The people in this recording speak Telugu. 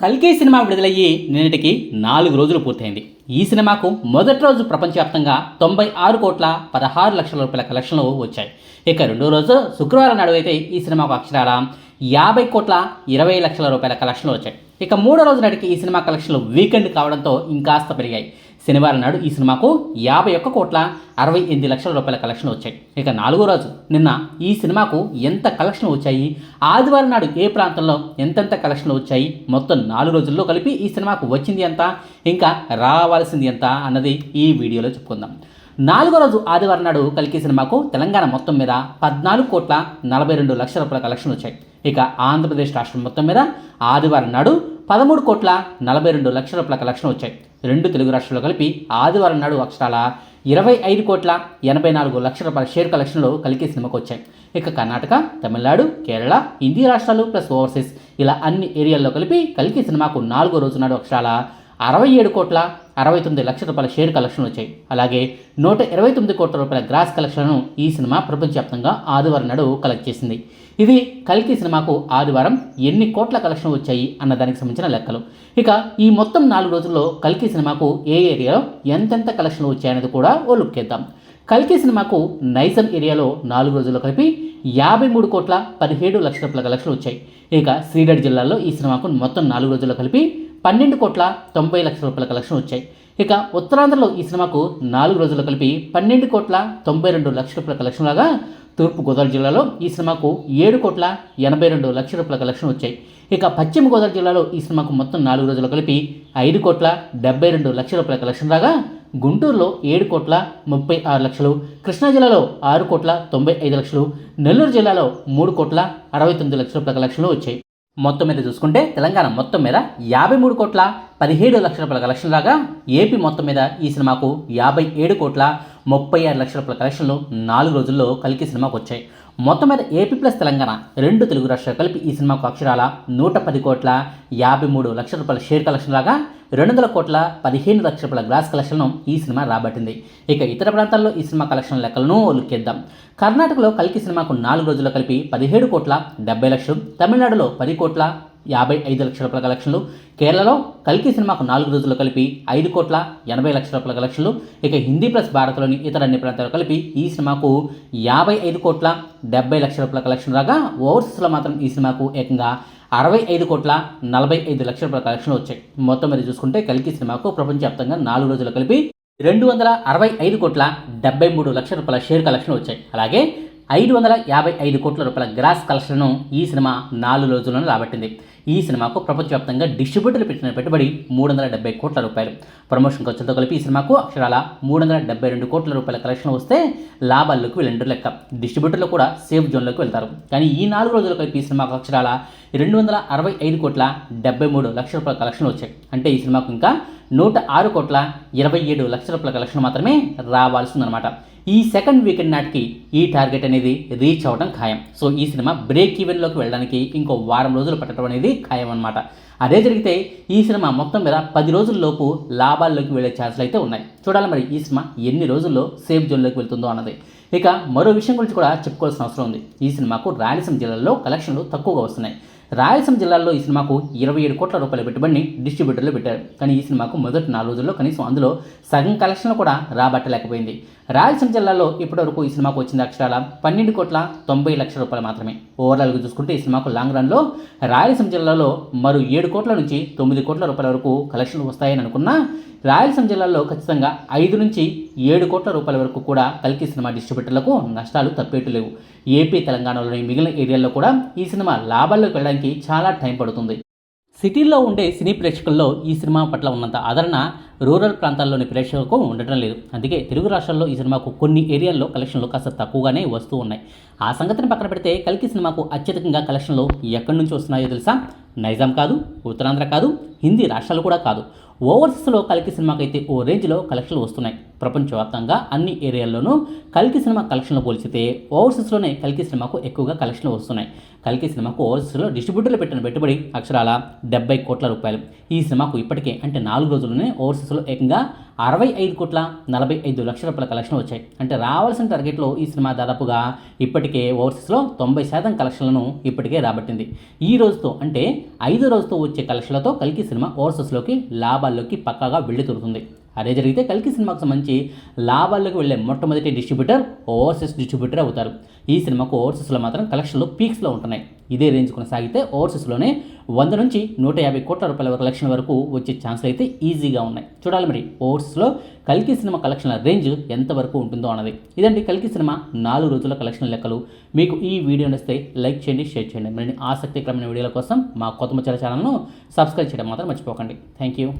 కల్కి సినిమా విడుదలయ్యి నిన్నటికి నాలుగు రోజులు పూర్తయింది. ఈ సినిమాకు మొదటి రోజు ప్రపంచవ్యాప్తంగా తొంభై ఆరు కోట్ల పదహారు లక్షల రూపాయల కలెక్షన్లు వచ్చాయి. ఇక రెండో రోజు శుక్రవారం నాడు అయితే ఈ సినిమాకు అక్షరాల యాభై కోట్ల ఇరవై లక్షల రూపాయల కలెక్షన్లు వచ్చాయి. ఇక మూడో రోజు నాటికి ఈ సినిమా కలెక్షన్లు వీకెండ్ కావడంతో ఇంకాస్త పెరిగాయి. శనివారం నాడు ఈ సినిమాకు యాభై ఒక్క కోట్ల అరవై ఎనిమిది లక్షల రూపాయల కలెక్షన్ వచ్చాయి. ఇక నాలుగో రోజు నిన్న ఈ సినిమాకు ఎంత కలెక్షన్లు వచ్చాయి? ఆదివారం నాడు ఏ ప్రాంతంలో ఎంతెంత కలెక్షన్లు వచ్చాయి? మొత్తం నాలుగు రోజుల్లో కలిపి ఈ సినిమాకు వచ్చింది ఎంత? ఇంకా రావాల్సింది ఎంత అన్నది ఈ వీడియోలో చెప్పుకుందాం. నాలుగో రోజు ఆదివారం నాడు కలికి సినిమాకు తెలంగాణ మొత్తం మీద పద్నాలుగు కోట్ల నలభై రెండు లక్షల రూపాయల కలెక్షన్ వచ్చాయి. ఇక ఆంధ్రప్రదేశ్ రాష్ట్రం మొత్తం మీద ఆదివారం నాడు పదమూడు కోట్ల నలభై రెండు లక్షల రూపాయల కలెక్షన్ వచ్చాయి. రెండు తెలుగు రాష్ట్రాలు కలిపి ఆదివారం నాడు అక్షరాల ఇరవై ఐదు కోట్ల ఎనభై నాలుగు లక్షల రూపాయల షేర్ కలెక్షన్లు కలిగి సినిమాకు వచ్చాయి. ఇక కర్ణాటక తమిళనాడు కేరళ హిందీ రాష్ట్రాలు ప్లస్ ఓవర్సీస్ ఇలా అన్ని ఏరియాల్లో కలిపి కలికి సినిమాకు నాలుగో రోజు నాడు అక్షరాల అరవై ఏడు కోట్ల అరవై తొమ్మిది లక్షల రూపాయల షేర్ కలెక్షన్ వచ్చాయి. అలాగే నూట ఇరవై తొమ్మిది కోట్ల రూపాయల గ్రాస్ కలెక్షన్ను ఈ సినిమా ప్రపంచవ్యాప్తంగా ఆదివారం నాడు కలెక్ట్ చేసింది. ఇది కల్కి సినిమాకు ఆదివారం ఎన్ని కోట్ల కలెక్షన్ వచ్చాయి అన్న దానికి సంబంధించిన లెక్కలు. ఇక ఈ మొత్తం నాలుగు రోజుల్లో కల్కి సినిమాకు ఏ ఏరియాలో ఎంతెంత కలెక్షన్లు వచ్చాయనేది కూడా ఓ లుక్ ఇద్దాం కల్కి సినిమాకు నైజం ఏరియాలో నాలుగు రోజుల్లో కలిపి యాభై మూడు కోట్ల పదిహేడు లక్షల రూపాయల కలెక్షన్లు వచ్చాయి. ఇక శ్రీగఢ్ జిల్లాలో ఈ సినిమాకు మొత్తం నాలుగు రోజుల్లో కలిపి పన్నెండు కోట్ల తొంభై లక్షల రూపాయల కలెక్షన్ వచ్చాయి. ఇక ఉత్తరాంధ్రలో ఈ సినిమాకు నాలుగు రోజులు కలిపి పన్నెండు కోట్ల తొంభై రెండు లక్షల రూపాయల కలెక్షన్ లాగా తూర్పుగోదావరి జిల్లాలో ఈ సినిమాకు ఏడు కోట్ల ఎనభై రెండు లక్షల రూపాయల కలెక్షన్ వచ్చాయి. ఇక పశ్చిమ గోదావరి జిల్లాలో ఈ సినిమాకు మొత్తం నాలుగు రోజులు కలిపి ఐదు కోట్ల డెబ్బై రెండు లక్షల రూపాయల కలెక్షన్ రాగా గుంటూరులో ఏడు కోట్ల ముప్పై ఆరు లక్షలు కృష్ణా జిల్లాలో ఆరు కోట్ల తొంభై ఐదు లక్షలు నెల్లూరు జిల్లాలో మూడు కోట్ల అరవై తొమ్మిది లక్షల రూపాయల కలెక్షన్లు వచ్చాయి. మొత్తం మీద చూసుకుంటే తెలంగాణ మొత్తం మీద యాభై మూడు కోట్ల పదిహేడు లక్షల రూపాయల కలెక్షన్ రాగా ఏపీ మొత్తం మీద ఈ సినిమాకు యాభై ఏడు కోట్ల ముప్పై ఆరు లక్షల రూపాయల కలెక్షన్లు నాలుగు రోజుల్లో కలికి సినిమాకు వచ్చాయి. మొత్తం మీద ఏపీ ప్లస్ తెలంగాణ రెండు తెలుగు రాష్ట్రాలు కలిపి ఈ సినిమాకు అక్షరాల నూట పది కోట్ల యాభై మూడు లక్షల రూపాయల షేర్ కలెక్షన్ రాగా రెండు వందల కోట్ల పదిహేను లక్షల రూపాయల గ్రాస్ కలెక్షన్ను ఈ సినిమా రాబట్టింది. ఇక ఇతర ప్రాంతాల్లో ఈ సినిమా కలెక్షన్ లెక్కలను లుక్కేద్దాం. కర్ణాటకలో కలికి సినిమాకు నాలుగు రోజుల్లో కలిపి పదిహేడు కోట్ల డెబ్బై లక్షలు తమిళనాడులో పది కోట్ల యాభై ఐదు లక్షల రూపాయల కలెక్షన్లు కేరళలో కల్కి సినిమాకు నాలుగు రోజులు కలిపి ఐదు కోట్ల ఎనభై లక్షల రూపాయల కలెక్షన్లు ఇక హిందీ ప్లస్ భారత్లోని ఇతర అన్ని ప్రాంతాలు కలిపి ఈ సినిమాకు యాభై ఐదు కోట్ల డెబ్బై లక్షల రూపాయల కలెక్షన్ రాగా ఓవర్సీస్లో మాత్రం ఈ సినిమాకు ఏకంగా అరవై ఐదు కోట్ల నలభై ఐదు లక్షల రూపాయల కలెక్షన్లు వచ్చాయి. మొత్తం మీద చూసుకుంటే కల్కి సినిమాకు ప్రపంచవ్యాప్తంగా నాలుగు రోజులు కలిపి రెండు వందల అరవై ఐదు కోట్ల డెబ్బై మూడు లక్షల రూపాయల షేర్ కలెక్షన్ వచ్చాయి. అలాగే ఐదు వందల యాభై ఐదు కోట్ల రూపాయల గ్రాస్ కలెక్షన్ను ఈ సినిమా నాలుగు రోజుల్లోనే రాబట్టింది. ఈ సినిమాకు ప్రపంచవ్యాప్తంగా డిస్ట్రిబ్యూటర్లు పెట్టిన పెట్టుబడి మూడు వందల డెబ్బై కోట్ల రూపాయలు. ప్రమోషన్ ఖర్చులతో కలిపి ఈ సినిమాకు అక్షరాల మూడు వందల డెబ్బై రెండు కోట్ల రూపాయల కలెక్షన్ వస్తే లాభాల్లోకి వెళ్ళండు లెక్క. డిస్ట్రిబ్యూటర్లు కూడా సేఫ్ జోన్లోకి వెళ్తారు. కానీ ఈ నాలుగు రోజులు కలిపి ఈ సినిమాకు అక్షరాల రెండు వందల అరవై ఐదు కోట్ల డెబ్బై మూడు లక్షల రూపాయల కలెక్షన్ వచ్చాయి. అంటే ఈ సినిమాకు ఇంకా నూట ఆరు కోట్ల ఇరవై ఏడు లక్షల రూపాయల కలెక్షన్ మాత్రమే రావాల్సిందనమాట ఈ సెకండ్ వీకెండ్ నాటికి ఈ టార్గెట్ అనేది రీచ్ అవ్వడం ఖాయం. సో ఈ సినిమా బ్రేక్ ఈవెన్లోకి వెళ్ళడానికి ఇంకో వారం రోజులు పట్టడం అనేది ఖాయం అనమాట అదే జరిగితే ఈ సినిమా మొత్తం మీద పది రోజుల్లోపు లాభాల్లోకి వెళ్ళే ఛాన్సులు అయితే ఉన్నాయి. చూడాలి మరి ఈ సినిమా ఎన్ని రోజుల్లో సేఫ్ జోన్లోకి వెళ్తుందో అన్నది. ఇక మరో విషయం గురించి కూడా చెప్పుకోవాల్సిన అవసరం ఉంది. ఈ సినిమాకు రాయలసీమ జిల్లాలో కలెక్షన్లు తక్కువగా వస్తున్నాయి. రాయలసీమ జిల్లాలో ఈ సినిమాకు ఇరవై ఏడు కోట్ల రూపాయల పెట్టుబడిని డిస్ట్రిబ్యూటర్లు పెట్టారు. కానీ ఈ సినిమాకు మొదటి నాలుగు రోజుల్లో కనీసం అందులో సగం కలెక్షన్లు కూడా రాబట్టలేకపోయింది. రాయలసీమ జిల్లాలో ఇప్పటివరకు ఈ సినిమాకు వచ్చిన అక్షరాల పన్నెండు కోట్ల తొంభై లక్షల రూపాయలు మాత్రమే. ఓవరాల్గా చూసుకుంటే ఈ సినిమాకు లాంగ్ రన్లో రాయలసీమ జిల్లాలో మరో ఏడు కోట్ల నుంచి తొమ్మిది కోట్ల రూపాయల వరకు కలెక్షన్లు వస్తాయని అనుకున్నా రాయలసీమ జిల్లాలో ఖచ్చితంగా ఐదు నుంచి ఏడు కోట్ల రూపాయల వరకు కూడా కల్కి సినిమా డిస్ట్రిబ్యూటర్లకు నష్టాలు తప్పేటు లేవు. ఏపీ తెలంగాణలోని మిగిలిన ఏరియాల్లో కూడా ఈ సినిమా లాభాల్లోకి వెళ్ళడానికి చాలా టైం పడుతుంది. సిటీల్లో ఉండే సినీ ప్రేక్షకుల్లో ఈ సినిమా పట్ల ఉన్నంత ఆదరణ రూరల్ ప్రాంతాల్లోని ప్రేక్షకులకు ఉండటం లేదు. అందుకే తెలుగు రాష్ట్రాల్లో ఈ సినిమాకు కొన్ని ఏరియాల్లో కలెక్షన్లు కాస్త తక్కువగానే వస్తూ ఉన్నాయి. ఆ సంగతిని పక్కన పెడితే కల్కి సినిమాకు అత్యధికంగా కలెక్షన్లు ఎక్కడి నుంచి వస్తున్నాయో తెలుసా? నైజాం కాదు ఉత్తరాంధ్ర కాదు హిందీ రాష్ట్రాలు కూడా కాదు. ఓవర్సీస్లో కల్కి సినిమాకి అయితే ఓ రేంజ్లో కలెక్షన్లు వస్తున్నాయి. ప్రపంచవ్యాప్తంగా అన్ని ఏరియాల్లోనూ కల్కి సినిమా కలెక్షన్లు పోల్చితే ఓవర్సీస్లోనే కల్కి సినిమాకు ఎక్కువగా కలెక్షన్లు వస్తున్నాయి. కల్కి సినిమాకు ఓవర్సీస్లో డిస్ట్రిబ్యూటర్లు పెట్టిన పెట్టుబడి అక్షరాల డెబ్బై కోట్ల రూపాయలు. ఈ సినిమాకు ఇప్పటికే అంటే నాలుగు రోజుల్లోనే ఓవర్సీస్ ఓవర్సీస్లో ఏకంగా అరవై ఐదు కోట్ల నలభై ఐదు లక్షల రూపాయల కలెక్షన్ వచ్చాయి. అంటే రావాల్సిన టార్గెట్లో ఈ సినిమా దాదాపుగా ఇప్పటికే ఓవర్సీస్లో తొంభై శాతం కలెక్షన్లను ఇప్పటికే రాబట్టింది. ఈ రోజుతో అంటే ఐదు రోజుతో వచ్చే కలెక్షన్లతో కల్కి సినిమా ఓవర్సీస్లోకి లాభాల్లోకి పక్కాగా వెళ్ళితురుతుంది అదే జరిగితే కల్కి సినిమాకు సంబంధించి లాభాల్లోకి వెళ్ళే మొట్టమొదటి డిస్ట్రిబ్యూటర్ ఓవర్సీస్ డిస్ట్రిబ్యూటర్ అవుతారు. ఈ సినిమాకు ఓవర్సీస్లో మాత్రం కలెక్షన్లు పీక్స్లో ఉంటున్నాయి. ఇదే రేంజ్ కొనసాగితే ఓవర్సీస్లోనే వంద నుంచి నూట యాభై కోట్ల రూపాయల వరకు కలెక్షన్ వరకు వచ్చే ఛాన్సులు అయితే ఈజీగా ఉన్నాయి. చూడాలి మరి ఓవర్సీస్లో కల్కి సినిమా కలెక్షన్ల రేంజ్ ఎంతవరకు ఉంటుందో అన్నది. ఇదండి కల్కి సినిమా నాలుగు రోజుల కలెక్షన్ లెక్కలు. మీకు ఈ వీడియో నచ్చితే లైక్ చేయండి షేర్ చేయండి. మరిన్ని ఆసక్తికరమైన వీడియోల కోసం మా కొత్త ముచ్చాల ఛానల్ను సబ్స్క్రైబ్ చేయడం మాత్రం మర్చిపోకండి. Thank you.